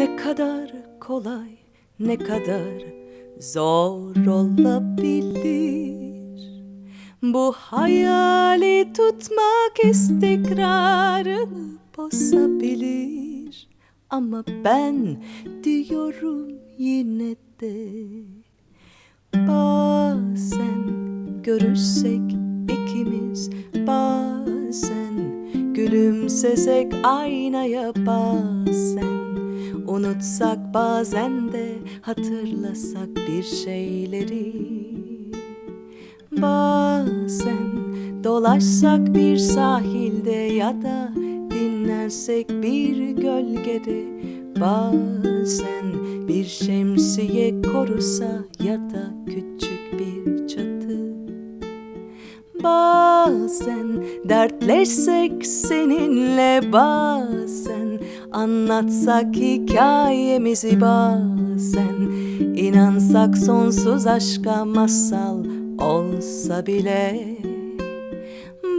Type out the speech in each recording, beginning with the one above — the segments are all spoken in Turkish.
Ne kadar kolay, ne kadar zor olabilir. Bu hayali tutmak istikrarı bozabilir. Ama ben diyorum yine de Bazen görüşsek ikimiz bazen Gülümsesek aynaya bazen Unutsak bazen de hatırlasak bir şeyleri. Bazen dolaşsak bir sahilde ya da dinlersek bir gölgede. Bazen bir şemsiye korusa ya da küçük bir çatı. Bazen dertleşsek seninle bazen Anlatsak hikayemizi bazen inansak sonsuz aşka masal olsa bile.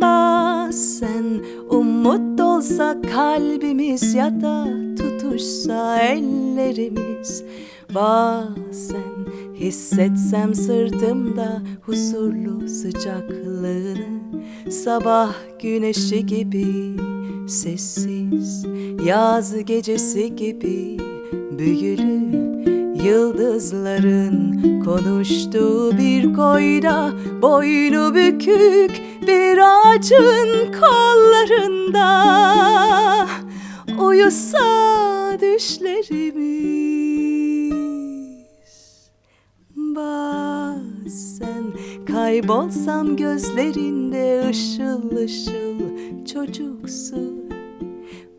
Bazen umut olsa kalbimiz ya da tutuşsa ellerimiz. Bazen hissetsem sırtımda huzurlu sıcaklığını. Sabah güneşi gibi sessiz yaz gecesi gibi büyülü. Yıldızların konuştuğu bir koyda Boynu bükük bir ağacın kollarında Uyusa düşlerimiz Bazen kaybolsam gözlerinde ışıl ışıl çocuksu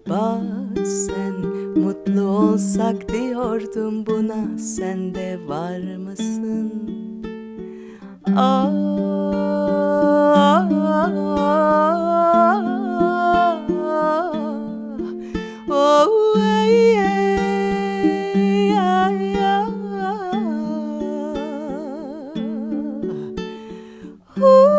Bazen mutlu olsak diyordum buna sen de var mısın? Ah, Bazen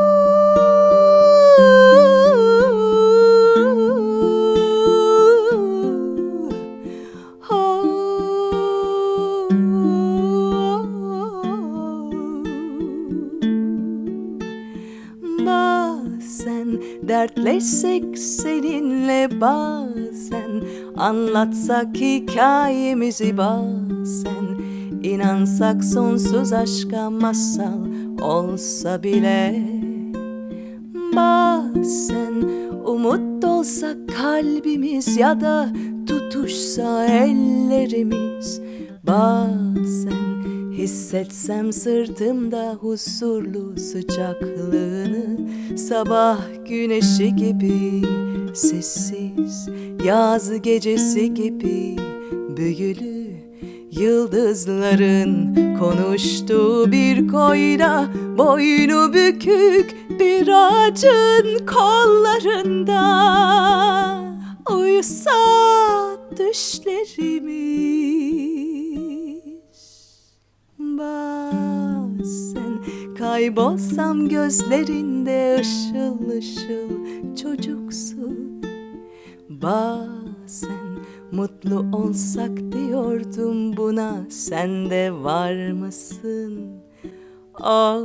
dertleşsek seninle bazen Anlatsak hikayemizi bazen inansak sonsuz aşka masal olsa bile Bazen umut olsa kalbimiz ya da tutuşsa ellerimiz. Bazen hissetsem sırtımda huzurlu sıcaklığını Sabah güneşi gibi sessiz yaz gecesi gibi büyülü Yıldızların konuştuğu bir koyda Boynu bükük bir ağacın kollarında. Uyusa düşlerimiz Bazen kaybolsam gözlerinde ışıl ışıl çocuksu Bazen mutlu olsak diyordum buna sen de var mısın? Ah,